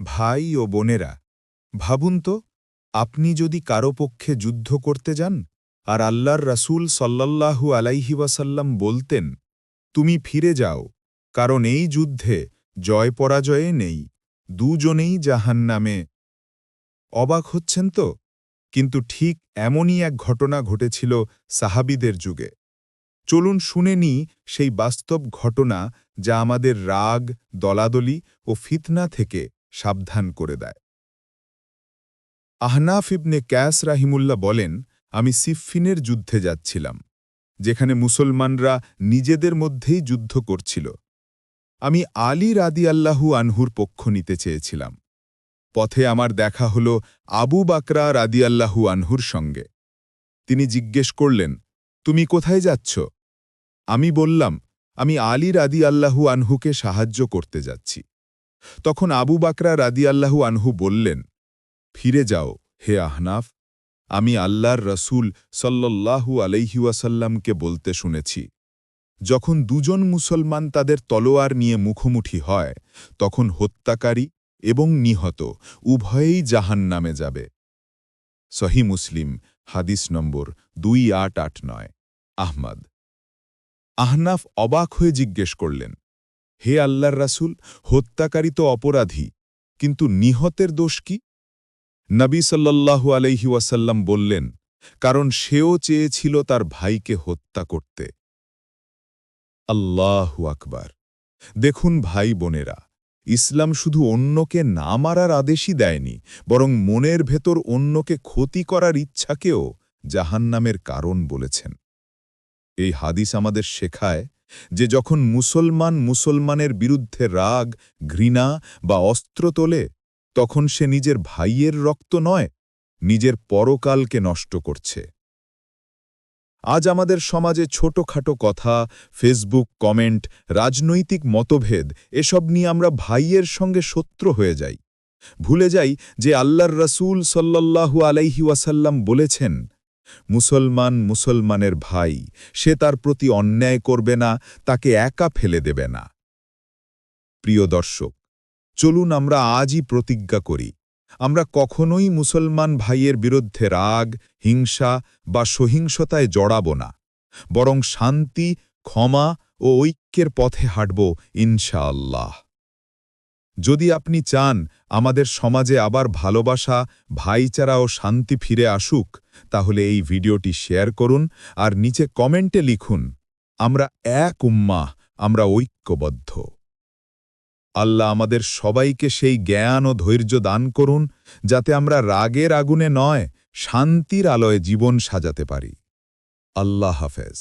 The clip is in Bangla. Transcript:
ভাই ও বোনেরা, ভাবুন তো, আপনি যদি কারও পক্ষে যুদ্ধ করতে যান আর আল্লাহর রাসূল সল্লাল্লাহু আলাইহি ওয়াসাল্লাম বলতেন, তুমি ফিরে যাও, কারণ এই যুদ্ধে জয় পরাজয়ে নেই, দুজনেই জাহান নামে অবাক হচ্ছেন তো, কিন্তু ঠিক এমনই এক ঘটনা ঘটেছিল সাহাবিদের যুগে। চলুন শুনে নিই সেই বাস্তব ঘটনা যা আমাদের রাগ, দলাদলি ও ফিতনা থেকে সাবধান করে দেয়। আহনাফ ইবনে ক্যাস রাহিমুল্লা বলেন, আমি সিফফিনের যুদ্ধে যাচ্ছিলাম, যেখানে মুসলমানরা নিজেদের মধ্যেই যুদ্ধ করছিল। আমি আলী রাদি আল্লাহু আনহুর পক্ষ নিতে চেয়েছিলাম। পথে আমার দেখা হল আবু বাকরা রাদি আল্লাহু আনহুর সঙ্গে। তিনি জিজ্ঞেস করলেন, তুমি কোথায় যাচ্ছ? আমি বললাম, আমি আলী রাদি আল্লাহু আনহুকে সাহায্য করতে যাচ্ছি। তখন আবু বাকরা রাদি আল্লাহু আনহু বললেন, ফিরে যাও, হে আহনাফ, আমি আল্লাহর রসুল সল্লাল্লাহু আলাইহিওয়াসাল্লামকে বলতে শুনেছি। যখন দুজন মুসলমান তাদের তলোয়ার নিয়ে মুখোমুখি হয়, তখন হত্যাকারী এবং নিহত উভয়েই জাহান নামে যাবে। সহি মুসলিম, হাদিস নম্বর দুই আট আট নয়, আহমদ। আহনাফ অবাক হয়ে জিজ্ঞেস করলেন হে আল্লাহর রাসূল, হত্যাকারী তো অপরাধী, কিন্তু নিহতের দোষ কি? নবী সাল্লাল্লাহু আলাইহি ওয়াসাল্লাম বললেন, কারণ সেও চেয়েছিল তার ভাইকে হত্যা করতে। আল্লাহু আকবার। দেখুন ভাই বোনেরা, ইসলাম শুধু অন্যকে না মারার আদেশই দেয়নি, বরং মনের ভেতর অন্যকে ক্ষতি করার ইচ্ছাকেও জাহান্নামের কারণ বলেছেন। এই হাদিস আমাদের শেখায় যে যখন মুসলমান মুসলমানের বিরুদ্ধে রাগ, ঘৃণা বা অস্ত্র তোলে, তখন সে নিজের ভাইয়ের রক্ত নয়, নিজের পরকালকে নষ্ট করছে। আজ আমাদের সমাজে ছোটখাটো কথা, ফেসবুক, কমেন্ট, রাজনৈতিক মতভেদ, এসব নিয়ে আমরা ভাইয়ের সঙ্গে শত্রু হয়ে যাই। ভুলে যাই যে আল্লাহর রসুল সল্লাল্লাহু আলাইহি ওয়াসাল্লাম বলেছেন মুসলমান মুসলমানের ভাই, সে তার প্রতি অন্যায় করবে না, তাকে একা ফেলে দেবে না। প্রিয় দর্শক, চলুন আমরা আজই প্রতিজ্ঞা করি, আমরা কখনোই মুসলমান ভাইয়ের বিরুদ্ধে রাগ, হিংসা বা সহিংসতায় জড়াব না, বরং শান্তি, ক্ষমা ও ঐক্যের পথে হাঁটব ইনশাআল্লাহ। যদি আপনি চান আমাদের সমাজে আবার ভালোবাসা, ভাইচারা ও শান্তি ফিরে আসুক, তাহলে এই ভিডিওটি শেয়ার করুন আর নিচে কমেন্টে লিখুন, আমরা এক উম্মাহ, আমরা ঐক্যবদ্ধ। আল্লাহ আমাদের সবাইকে সেই জ্ঞান ও ধৈর্য দান করুন, যাতে আমরা রাগের আগুনে নয়, শান্তির আলোয় জীবন সাজাতে পারি। আল্লাহ হাফেজ।